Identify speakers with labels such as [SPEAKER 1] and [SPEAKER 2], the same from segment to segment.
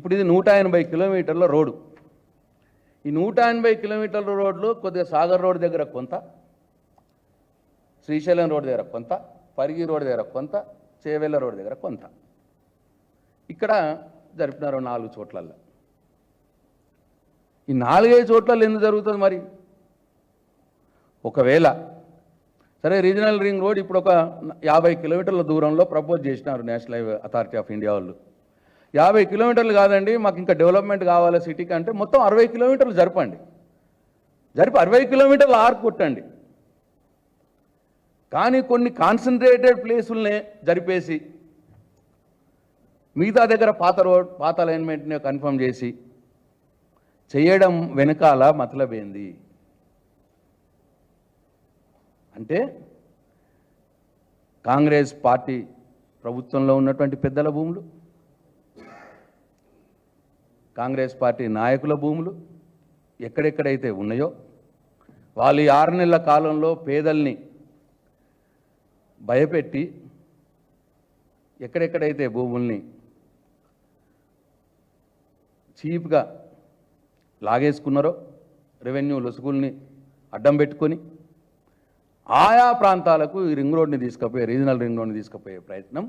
[SPEAKER 1] ఇప్పుడు ఇది నూట ఎనభై కిలోమీటర్ల రోడ్డు. ఈ నూట ఎనభై కిలోమీటర్ల రోడ్లు కొద్దిగా సాగర్ రోడ్ దగ్గర కొంత శ్రీశైలం రోడ్ దగ్గర కొంత పరిగి రోడ్ దగ్గర కొంత చేవెళ్ళ రోడ్ దగ్గర కొంత. ఇక్కడ జరిపినారు నాలుగు చోట్లల్లో. ఈ నాలుగైదు చోట్లలో ఎందుకు జరుగుతుంది మరి? ఒకవేళ సరే రీజనల్ రింగ్ రోడ్ ఇప్పుడు ఒక యాభై కిలోమీటర్ల దూరంలో ప్రపోజ్ చేసినారు national highway authority of India వాళ్ళు. యాభై కిలోమీటర్లు కాదండి మాకు ఇంకా డెవలప్మెంట్ కావాలి సిటీకి అంటే మొత్తం అరవై కిలోమీటర్లు జరపండి. జరిపి అరవై కిలోమీటర్లు ఆరు కొట్టండి. కానీ కొన్ని కాన్సన్ట్రేటెడ్ ప్లేసుల్నే జరిపేసి మిగతా దగ్గర పాత రోడ్ పాత అలైన్మెంట్ని కన్ఫర్మ్ చేసి చేయడం వెనకాల మతలబేంది అంటే కాంగ్రెస్ పార్టీ ప్రభుత్వంలో ఉన్నటువంటి పెద్దల భూములు. కాంగ్రెస్ పార్టీ నాయకుల భూములు ఎక్కడెక్కడైతే ఉన్నాయో వాళ్ళు ఈ ఆరు నెలల కాలంలో పేదల్ని భయపెట్టి ఎక్కడెక్కడైతే భూముల్ని చీప్గా లాగేసుకున్నారో రెవెన్యూ లొసుగుల్ని అడ్డం పెట్టుకొని ఆయా ప్రాంతాలకు ఈ రింగ్ రోడ్ని తీసుకుపోయే రీజనల్ రింగ్ రోడ్ని తీసుకుపోయే ప్రయత్నం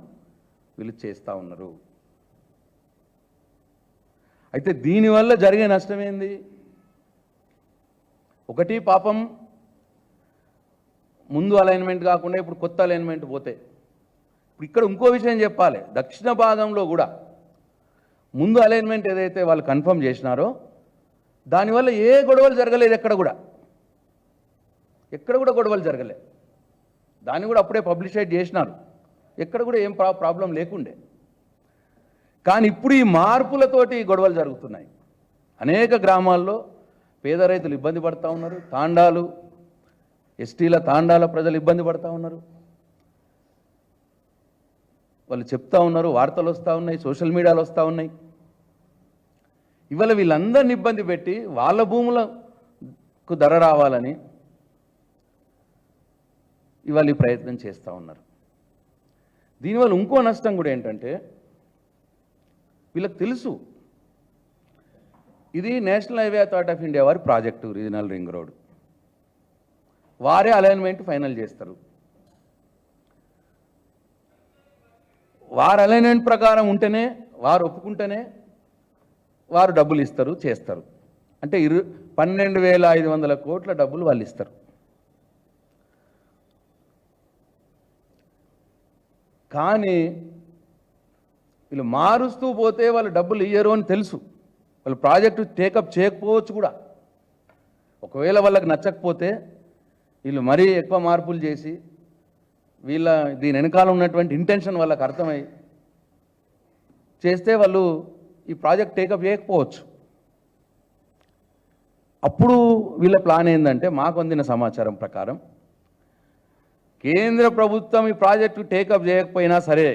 [SPEAKER 1] వీళ్ళు చేస్తూ ఉన్నారు. అయితే దీనివల్ల జరిగే నష్టం ఏంది ఒకటి పాపం ముందు అలైన్మెంట్ కాకుండా ఇప్పుడు కొత్త అలైన్మెంట్ పోతే. ఇప్పుడు ఇక్కడ ఇంకో విషయం చెప్పాలి. దక్షిణ భాగంలో కూడా ముందు అలైన్మెంట్ ఏదైతే వాళ్ళు కన్ఫర్మ్ చేసినారో దానివల్ల ఏ గొడవలు జరగలేదు ఎక్కడ కూడా. ఎక్కడ కూడా గొడవలు జరగలేదు దాన్ని కూడా అప్పుడే పబ్లిషైడ్ చేసినారు. ఎక్కడ కూడా ఏం ప్రా ప్రాబ్లం లేకుండే. కానీ ఇప్పుడు ఈ మార్పులతోటి గొడవలు జరుగుతున్నాయి. అనేక గ్రామాల్లో పేద రైతులు ఇబ్బంది పడతా ఉన్నారు. తాండాలు ఎస్టీల తాండాల ప్రజలు ఇబ్బంది పడతా ఉన్నారు. వాళ్ళు చెప్తా ఉన్నారు వార్తలు వస్తూ ఉన్నాయి సోషల్ మీడియాలో వస్తూ ఉన్నాయి. ఇవాళ వీళ్ళందరిని ఇబ్బంది పెట్టి వాళ్ళ భూములకు ధర రావాలని ఇవాళ ఈ ప్రయత్నం చేస్తూ ఉన్నారు. దీనివల్ల ఇంకో నష్టం కూడా ఏంటంటే వీళ్ళకి తెలుసు. ఇది national highway authority of India వారి ప్రాజెక్టు రీజనల్ రింగ్ రోడ్. వారే అలైన్మెంట్ ఫైనల్ చేస్తారు. వారు అలైన్మెంట్ ప్రకారం ఉంటేనే వారు ఒప్పుకుంటేనే వారు డబ్బులు ఇస్తారు చేస్తారు. అంటే ఇరు పన్నెండు వేల ఐదు వందల కోట్ల డబ్బులు వాళ్ళు ఇస్తారు. కానీ వీళ్ళు మారుస్తూ పోతే వాళ్ళు డబ్బులు ఇయ్యరు అని తెలుసు. వాళ్ళు ప్రాజెక్టు టేకప్ చేయకపోవచ్చు కూడా. ఒకవేళ వాళ్ళకి నచ్చకపోతే వీళ్ళు మరీ ఎక్కువ మార్పులు చేసి వీళ్ళ దీని వెనకాల ఉన్నటువంటి ఇంటెన్షన్ వాళ్ళకి అర్థమై చేస్తే వాళ్ళు ఈ ప్రాజెక్ట్ టేకప్ చేయకపోవచ్చు. అప్పుడు వీళ్ళ ప్లాన్ ఏంటంటే మాకు అందిన సమాచారం ప్రకారం కేంద్ర ప్రభుత్వం ఈ ప్రాజెక్టు టేకప్ చేయకపోయినా సరే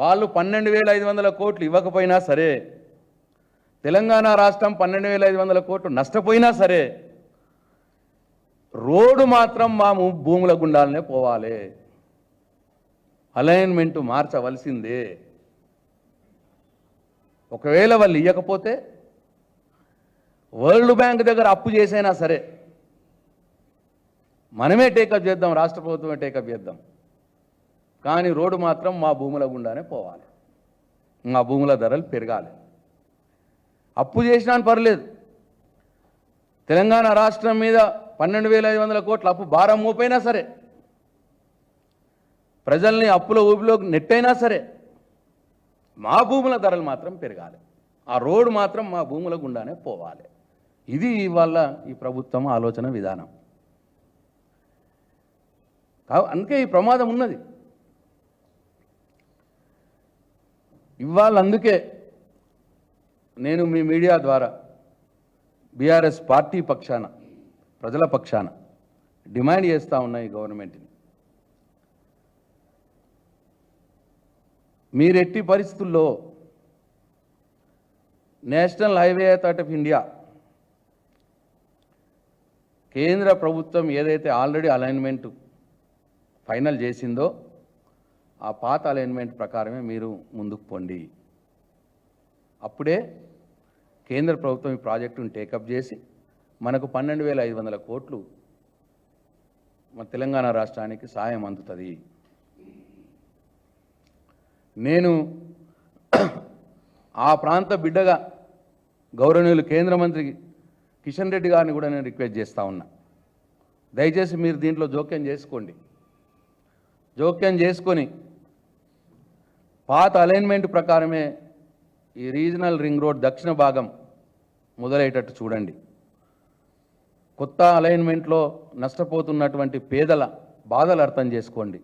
[SPEAKER 1] వాళ్ళు పన్నెండు వేల ఐదు వందల కోట్లు ఇవ్వకపోయినా సరే తెలంగాణ రాష్ట్రం పన్నెండు వేల ఐదు వందల కోట్లు నష్టపోయినా సరే రోడ్డు మాత్రం మాము భూముల గుండాలనే పోవాలి. అలైన్మెంట్ మార్చవలసిందే. ఒకవేళ వాళ్ళు ఇవ్వకపోతే వరల్డ్ బ్యాంక్ దగ్గర అప్పు చేసైనా సరే మనమే టేకప్ చేద్దాం రాష్ట్ర ప్రభుత్వమే టేకప్ చేద్దాం. కానీ రోడ్డు మాత్రం మా భూముల గుండానే పోవాలి. మా భూముల ధరలు పెరగాలి. అప్పు చేసినా పర్లేదు. తెలంగాణ రాష్ట్రం మీద పన్నెండు వేల ఐదు వందల కోట్ల అప్పు భారం మోపైనా సరే ప్రజల్ని అప్పుల ఊపిలోకి నెట్టైనా సరే మా భూముల ధరలు మాత్రం పెరగాలి. ఆ రోడ్డు మాత్రం మా భూముల గుండానే పోవాలి. ఇది ఇవాళ ఈ ప్రభుత్వం ఆలోచన విధానం. కా- అందుకే ఈ ప్రమాదం ఉన్నది. ఇవాళ అందుకే నేను మీ మీడియా ద్వారా బీఆర్ఎస్ పార్టీ పక్షాన ప్రజల పక్షాన డిమాండ్ చేస్తూ ఉన్నాయి గవర్నమెంట్ని. మీరెట్టి పరిస్థితుల్లో national highway authority of India కేంద్ర ప్రభుత్వం ఏదైతే ఆల్రెడీ అలైన్మెంట్ ఫైనల్ చేసిందో ఆ పాత అలైన్మెంట్ ప్రకారమే మీరు ముందుకు పొండి. అప్పుడే కేంద్ర ప్రభుత్వం ఈ ప్రాజెక్టును టేకప్ చేసి మనకు పన్నెండు వేల ఐదు వందల కోట్లు మన తెలంగాణ రాష్ట్రానికి సాయం అందుతుంది. నేను ఆ ప్రాంత బిడ్డగా గౌరవనీయులు కేంద్ర మంత్రి కిషన్ రెడ్డి గారిని కూడా నేను రిక్వెస్ట్ చేస్తూ ఉన్నా. దయచేసి మీరు దీంట్లో జోక్యం చేసుకోండి. జోక్యం చేసుకొని పాత అలైన్మెంట్ ప్రకారమే ఈ రీజనల్ రింగ్ రోడ్ దక్షిణ భాగం మొదలయ్యేటట్టు చూడండి. కొత్త అలైన్మెంట్లో నష్టపోతున్నటువంటి పేదల బాధలు అర్థం చేసుకోండి.